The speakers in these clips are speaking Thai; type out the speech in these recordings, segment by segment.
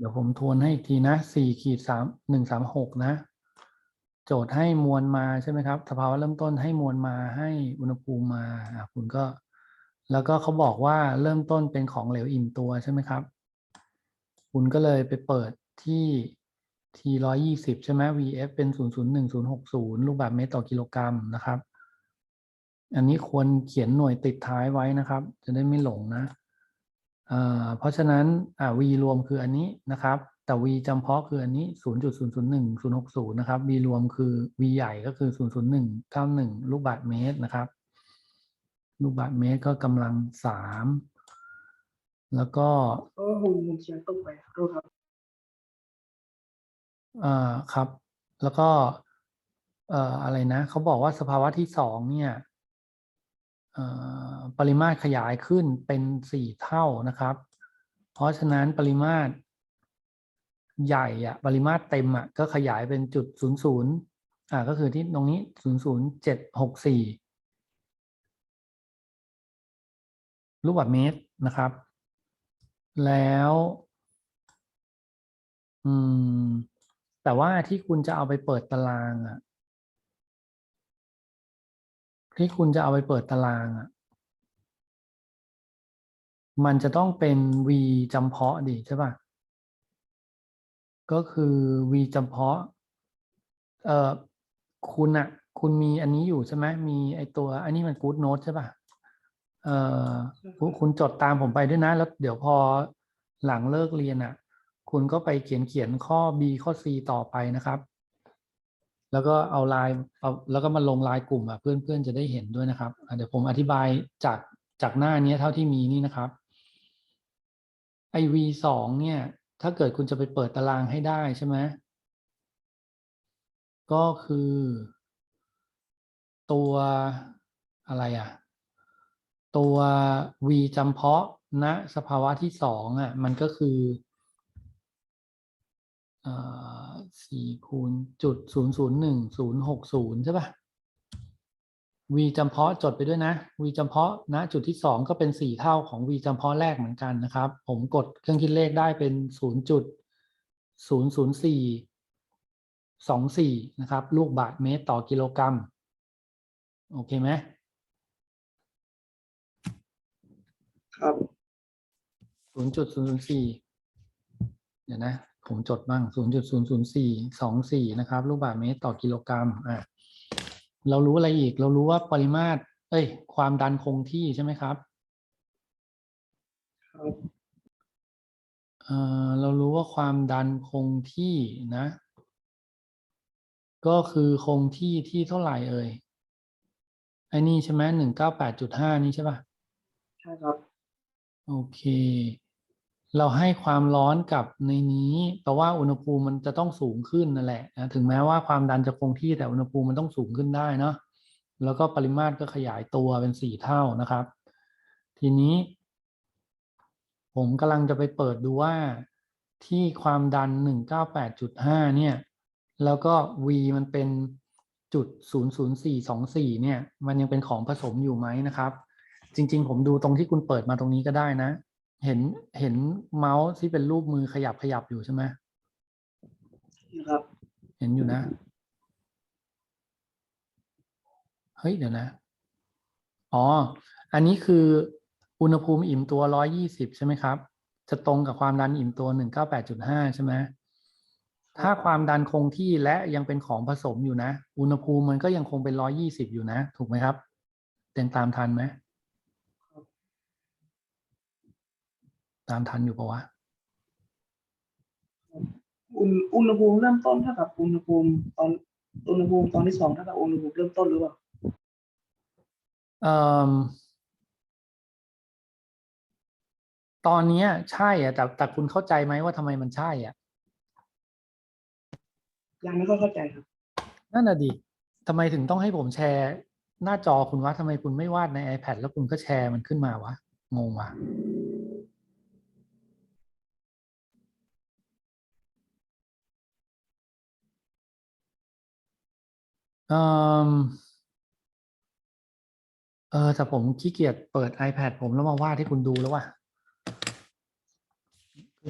เดี๋ยวผมทวนให้อีกทีนะสี่ขีดสามหนึ่งสามหกนะ โจทย์ให้มวลมาใช่ไหมครับ สภาวะเริ่มต้นให้มวลมาให้อุณหภูมิมาคุณก็ แล้วก็เขาบอกว่าเริ่มต้นเป็นของเหลวอิ่มตัวใช่ไหมครับ คุณก็เลยไปเปิดที่ T ร้อยี่สิบใช่ไหม VF เป็นศูนย์ศูนย์หนึ่งศูนย์หกศูนย์ลูกบาศก์เมตรต่อกิโลกรัมนะครับ อันนี้ควรเขียนหน่วยติดท้ายไว้นะครับ จะได้ไม่หลงนะ เอ่อเพราะฉะนั้นอ่า V รวมคืออันนี้นะครับ แต่ V จำเพาะคืออันนี้ 0.001 060 นะครับ V รวมคือ V ใหญ่ก็คือ 00191 ลูกบาศก์เมตรนะครับ ลูกบาศก์เมตรก็กำลังสามแล้วก็เพราะว่าผมผมเขียนตรงไปขอโทษครับอ่าครับ แล้วก็เอ่ออะไรนะ เขาบอกว่าสภาวะที่สองเนี่ยเอ่อ ปริมาตรขยายขึ้นเป็นสี่เท่านะครับ เพราะฉะนั้นปริมาตรใหญ่อะปริมาตรเต็มอะก็ขยายเป็นจุดศูนย์ศูนย์อ่าก็คือที่ตรงนี้ศูนย์ศูนย์เจ็ดหกสี่ลูกบาศก์เมตรนะครับ แล้ว อืม แต่ว่าที่คุณจะเอาไปเปิดตารางอะ ที่คุณจะเอาไปเปิดตารางอะมันจะต้องเป็น V จำเพาะดิใช่ป่ะ ก็คือ V จำเพาะ เอ่อ คุณอะคุณมีอันนี้อยู่ใช่ไหมมีไอตัว อันนี้มัน Good Note ใช่ป่ะ เอ่อ คุณคุณจดตามผมไปด้วยนะ แล้วเดี๋ยวพอหลังเลิกเรียนอะคุณก็ไปเขียนเขียนข้อ B ข้อ C ต่อไปนะครับ แล้วก็เอาไลน์เอาแล้วก็มาลงไลน์กลุ่มอะเพื่อนเพื่อนจะได้เห็นด้วยนะครับเดี๋ยวผมอธิบายจากจากหน้านี้เท่าที่มีนี่นะครับไอ V สองเนี่ย ถ้าเกิดคุณจะไปเปิดตารางให้ได้ใช่ไหมก็คือ ตัวอะไรอะ ตัว v จำเพาะณสภาวะที่สองอะ มันก็คือ สี่คูณจุดศูนย์ศูนย์หนึ่งศูนย์หกศูนย์ใช่ป่ะ v จำเพาะจดไปด้วยนะ v จำเพาะณจุดที่สองก็เป็นสี่เท่าของ v จำเพาะแรกเหมือนกันนะครับ ผมกดเครื่องคิดเลขได้เป็นศูนย์จุดศูนย์ศูนย์สี่สองสี่นะครับ ลูกบาศก์เมตรต่อกิโลกรัม โอเคไหมครับศูนย์จุดศูนย์ศูนย์สี่เดี๋ยวนะ ผมจดบ้างศูนย์จุดศูนย์ศูนย์สี่สองสี่นะครับ ลูกบาศก์เมตรต่อกิโลกรัมอะเรารู้อะไรอีก เรารู้ว่าปริมาตร เอ้ย ความดันคงที่ใช่ไหมครับครับเอ่อเรารู้ว่าความดันคงที่นะ ก็คือคงที่ที่เท่าไหร่เอ่ยไอ้นี่ใช่ไหมหนึ่งเก้าแปดจุดห้านี่ใช่ป่ะ ใช่ครับ โอเค เราให้ความร้อนกับในนี้แปลว่าอุณหภูมิมันจะต้องสูงขึ้นนั่นแหละนะถึงแม้ว่าความดันจะคงที่แต่อุณหภูมิมันต้องสูงขึ้นได้เนาะแล้วก็ปริมาตรก็ขยายตัวเป็นสี่เท่านะครับ ทีนี้ ผมกำลังจะไปเปิดดูว่าที่ความดันหนึ่งเก้าแปดจุดห้าเนี่ย แล้วก็ V มันเป็นจุดศูนย์ศูนย์สี่สองสี่เนี่ย มันยังเป็นของผสมอยู่ไหมนะครับ จริง ๆ ผมดูตรงที่คุณเปิดมาตรงนี้ก็ได้นะ เห็นเห็นเมาส์ที่เป็นรูปมือขยับขยับอยู่ใช่ไหมนะครับ เห็นอยู่นะ เฮ้ย เดี๋ยวนะ อ๋อ อันนี้คืออุณหภูมิอิ่มตัวร้อยี่สิบใช่ไหมครับ จะตรงกับความดันอิ่มตัวหนึ่งเก้าแปดจุดห้าใช่ไหมถ้าความดันคงที่และยังเป็นของผสมอยู่นะ อุณหภูมิมันก็ยังคงเป็นร้อยี่สิบอยู่นะ ถูกไหมครับเต็มตามทันไหม ตามทันอยู่ปะวะอุณอุณหภูมิเริ่มต้นเท่ากับอุณหภูมิตอนอุณหภูมิตอนที่สองเท่ากับอุณหภูมิเริ่มต้นหรือเปล่าเอ่อตอนเนี้ยใช่อะแต่แต่คุณเข้าใจไหมว่าทำไมมันใช่อะยังไม่ค่อยเข้าใจครับนั่นน่ะดิทำไมถึงต้องให้ผมแชร์หน้าจอคุณวะทำไมคุณไม่วาดใน iPad แล้วคุณก็แชร์มันขึ้นมาวะงงว่ะ เออเออแต่ผมขี้เกียจเปิด iPad ผมแล้วมาวาดให้คุณดูแล้วว่ะ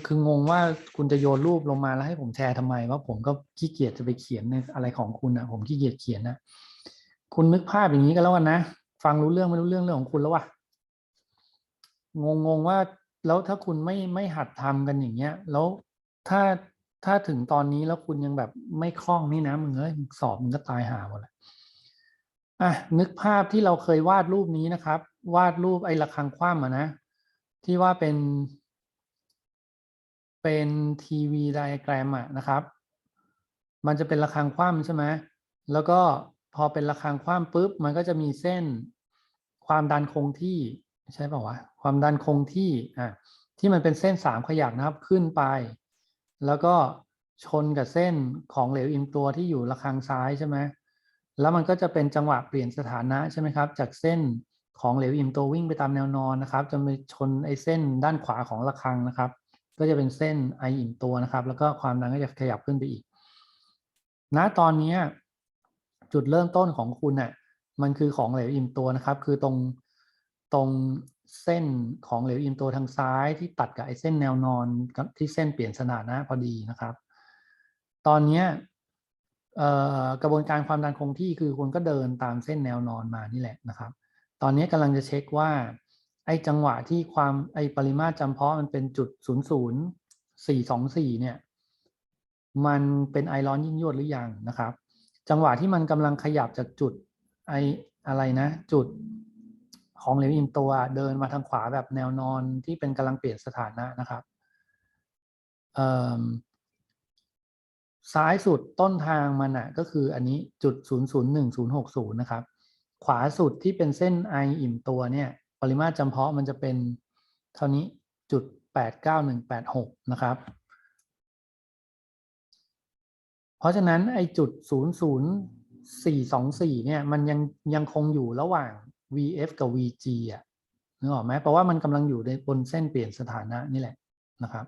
คืองงว่าคุณจะโยนรูปลงมาแล้วให้ผมแชร์ทำไมว่าผมก็ขี้เกียจจะไปเขียนในอะไรของคุณนะผมขี้เกียจเขียนนะคุณนึกภาพอย่างนี้กันแล้วกันนะฟังรู้เรื่องไม่รู้เรื่องเรื่องของคุณแล้ววะงงงว่าแล้วถ้าคุณไม่ไม่หัดทำกันอย่างเงี้ย แล้วถ้า ถ้าถึงตอนนี้แล้วคุณยังแบบไม่คล่องนี่นะมึงเอ้ยสอบมึงก็ตายหาหมดแหละอะนึกภาพที่เราเคยวาดรูปนี้นะครับ วาดรูปไอ้ระฆังคว่ำอะนะ ที่ว่าเป็น เป็นทีวีไดอะแกรมอะนะครับ มันจะเป็นระฆังคว่ำใช่ไหมแล้วก็พอเป็นระฆังคว่ำปุ๊บ มันก็จะมีเส้นความดันคงที่ใช่ป่าวะความดันคงที่อะที่มันเป็นเส้นสามขยักนะครับขึ้นไป แล้วก็ชนกับเส้นของเหลวอิ่มตัวที่อยู่ระฆังซ้ายใช่ไหมแล้วมันก็จะเป็นจังหวะเปลี่ยนสถานะใช่ไหมครับ จากเส้นของเหลวอิ่มตัววิ่งไปตามแนวนอนนะครับ จะไปชนไอ้เส้นด้านขวาของระฆังนะครับ ก็จะเป็นเส้นไออิ่มตัวนะครับ แล้วก็ความดันก็จะขยับขึ้นไปอีก ณ ตอนนี้จุดเริ่มต้นของคุณน่ะ มันคือของเหลวอิ่มตัวนะครับ คือตรงตรง เส้นของเหลวอิ่มตัวทางซ้ายที่ตัดกับไอ้เส้นแนวนอนกับที่เส้นเปลี่ยนสถานะพอดีนะครับ ตอนนี้กระบวนการความดันคงที่คือคุณก็เดินตามเส้นแนวนอนมานี่แหละนะครับ ตอนนี้กำลังจะเช็คว่าไอ้จังหวะที่ความไอ้ปริมาตรจำเพาะมันเป็นจุดศูนย์ศูนย์สี่สองสี่เนี่ย มันเป็นไอร้อนยิ่งยวดหรือยังนะครับ จังหวะที่มันกำลังขยับจากจุดไออะไรนะ จุด ของเหลวอิ่มตัวเดินมาทางขวาแบบแนวนอนที่เป็นกำลังเปลี่ยนสถานะนะครับซ้ายสุดต้นทางมันอะก็คืออันนี้จุดศูนย์ศูนย์หนึ่งศูนย์หกศูนย์นะครับ ขวาสุดที่เป็นเส้นไออิ่มตัวเนี่ย ปริมาตรจำเพาะมันจะเป็นเท่านี้จุดแปดเก้าหนึ่งแปดหกนะครับ เพราะฉะนั้นไอจุดศูนย์ศูนย์สี่สองสี่เนี่ย มันยังยังคงอยู่ระหว่าง VF กับ VG อะนึกออกไหมเพราะว่ามันกำลังอยู่ในบนเส้นเปลี่ยนสถานะนี่แหละนะครับ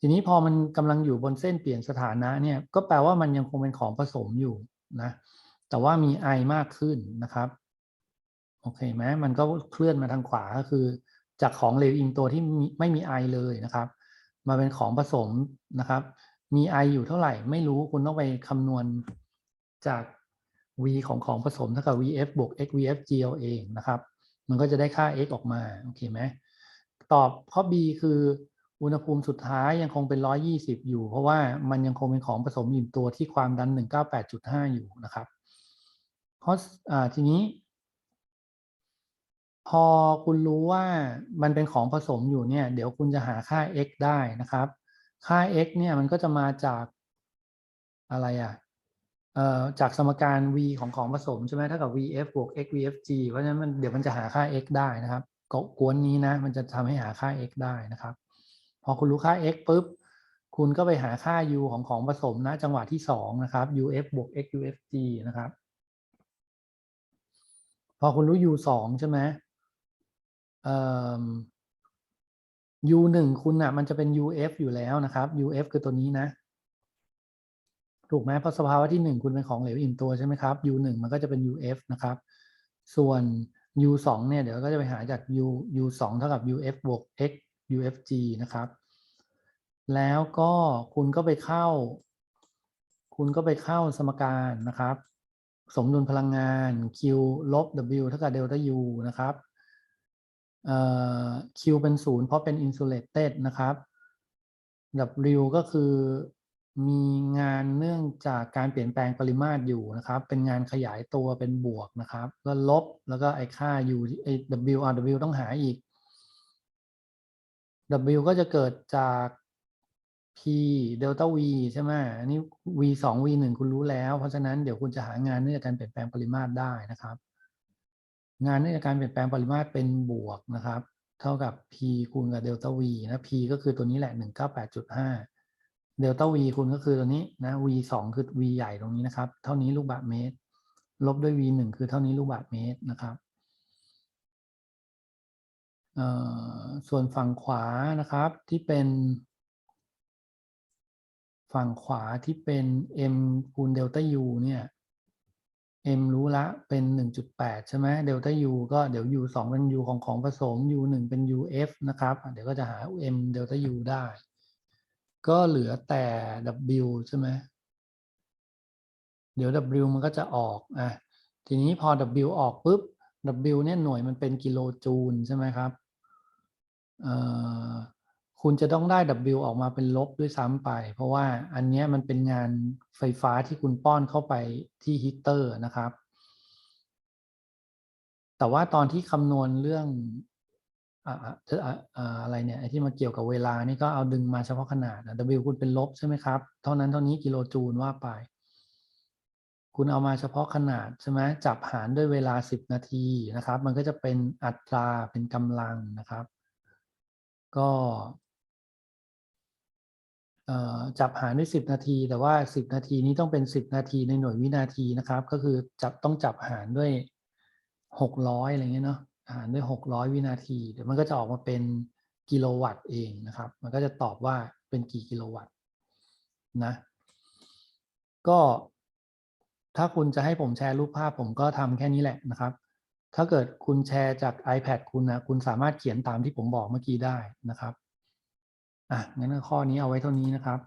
ทีนี้พอมันกำลังอยู่บนเส้นเปลี่ยนสถานะเนี่ยก็แปลว่ามันยังคงเป็นของผสมอยู่นะแต่ว่ามีไอมากขึ้นนะครับโอเคไหมมันก็เคลื่อนมาทางขวาก็คือ จากของเหลวอิงตัวที่ไม่มีไอเลยนะครับ มาเป็นของผสมนะครับ มีไออยู่เท่าไหร่ ไม่รู้คุณต้องไปคำนวณจาก v ของของผสมเท่ากับ vf บวก x vf g เอาเองนะครับ มันก็จะได้ค่า x ออกมาโอเคไหมตอบข้อ b คืออุณหภูมิสุดท้ายยังคงเป็น 120 อยู่ เพราะว่ามันยังคงเป็นของผสมอิ่ตัวที่ความดัน 198.5 อยู่นะครับเพราะอ่าทีนี้ พอคุณรู้ว่ามันเป็นของผสมอยู่เนี่ย เดี๋ยวคุณจะหาค่า x ได้นะครับ ค่า x เนี่ยมันก็จะมาจากอะไรอะเอ่อ จากสมการ v ของของผสมใช่ไหมเท่ากับ vf บวก x vfg เพราะฉะนั้นมันเดี๋ยวมันจะหาค่า x ได้นะครับกกวนนี้นะมันจะทำให้หาค่า x ได้นะครับ พอคุณรู้ค่า x ปุ๊บ คุณก็ไปหาค่า u ของของผสมนะจังหวะที่สองนะครับ uf บวก x ufg นะครับ พอคุณรู้ u สองใช่ไหมเอ่อ u หนึ่งคุณอะมันจะเป็น uf อยู่แล้วนะครับ uf คือตัวนี้นะ ถูกไหมเพราะสภาวะที่หนึ่งคุณเป็นของเหลวอิ่มตัวใช่ไหมครับ u หนึ่งมันก็จะเป็น uf นะครับ ส่วน u สองเนี่ยเดี๋ยวก็จะไปหาจาก u u สองเท่ากับ uf บวก x ufg นะครับ แล้วก็คุณก็ไปเข้า คุณก็ไปเข้าสมการนะครับ สมดุลพลังงาน q ลบ w เท่ากับเดลต้า u นะครับเอ่อ q เป็นศูนย์เพราะเป็น insulated นะครับ w ก็คือ มีงานเนื่องจากการเปลี่ยนแปลงปริมาตรอยู่นะครับ เป็นงานขยายตัวเป็นบวกนะครับ ก็ลบแล้วก็ไอค่า u ไอ w อะ w ต้องหาอีก w ก็จะเกิดจาก p เดลต้า v ใช่ไหมอันนี้ v สอง v หนึ่งคุณรู้แล้ว เพราะฉะนั้นเดี๋ยวคุณจะหางานเนื่องจากการเปลี่ยนแปลงปริมาตรได้นะครับ งานเนื่องจากการเปลี่ยนแปลงปริมาตรเป็นบวกนะครับ เท่ากับ p คูณกับเดลต้า v นะ p ก็คือตัวนี้แหละ 198.5 เดลต้า v คูณก็คือตัวนี้นะ v สองคือ v ใหญ่ตรงนี้นะครับ เท่านี้ลูกบาศก์เมตร ลบด้วย v หนึ่งคือเท่านี้ลูกบาศก์เมตรนะครับส่วนฝั่งขวานะครับที่เป็น ฝั่งขวาที่เป็น m คูณเดลต้า u เนี่ย m รู้ละเป็นหนึ่งจุดแปดใช่ไหมเดลต้า u ก็เดี๋ยว u สองเป็น u ของของผสม u หนึ่งเป็น uf นะครับ เดี๋ยวก็จะหา m เดลต้า u ได้ ก็เหลือแต่ w ใช่ไหมเดี๋ยว w มันก็จะออกอะทีนี้พอ w ออกปุ๊บ w เนี่ยหน่วยมันเป็นกิโลจูลใช่ไหมครับคุณจะต้องได้ W ออกมาเป็นลบด้วยซ้ำไป เพราะว่าอันเนี้ยมันเป็นงานไฟฟ้าที่คุณป้อนเข้าไปที่ฮีเตอร์นะครับ แต่ว่าตอนที่คำนวณเรื่อง อะไรเนี่ยไอ้ที่มาเกี่ยวกับเวลานี่ก็เอาดึงมาเฉพาะขนาดนะ W คุณเป็นลบใช่ไหมครับ เท่านั้นเท่านี้กิโลจูลว่าไป คุณเอามาเฉพาะขนาดใช่ไหมจับหารด้วยเวลา 10 นาทีนะครับ มันก็จะเป็นอัตราเป็นกำลังนะครับ ก็จับหารด้วย 10 นาที แต่ว่า 10 นาทีนี้ต้องเป็น 10 นาทีในหน่วยวินาทีนะครับ ก็คือจับต้องจับหารด้วย 600อะไรเงี้ยเนาะ หารด้วย 600 วินาที เดี๋ยวมันก็จะออกมาเป็นกิโลวัตต์เองนะครับ มันก็จะตอบว่าเป็นกี่กิโลวัตต์นะ ก็ถ้าคุณจะให้ผมแชร์รูปภาพผมก็ทำแค่นี้แหละนะครับ ถ้าเกิดคุณแชร์จาก iPad คุณนะ คุณสามารถเขียนตามที่ผมบอกเมื่อกี้ได้นะครับ อะงั้นข้อนี้เอาไว้เท่านี้นะครับ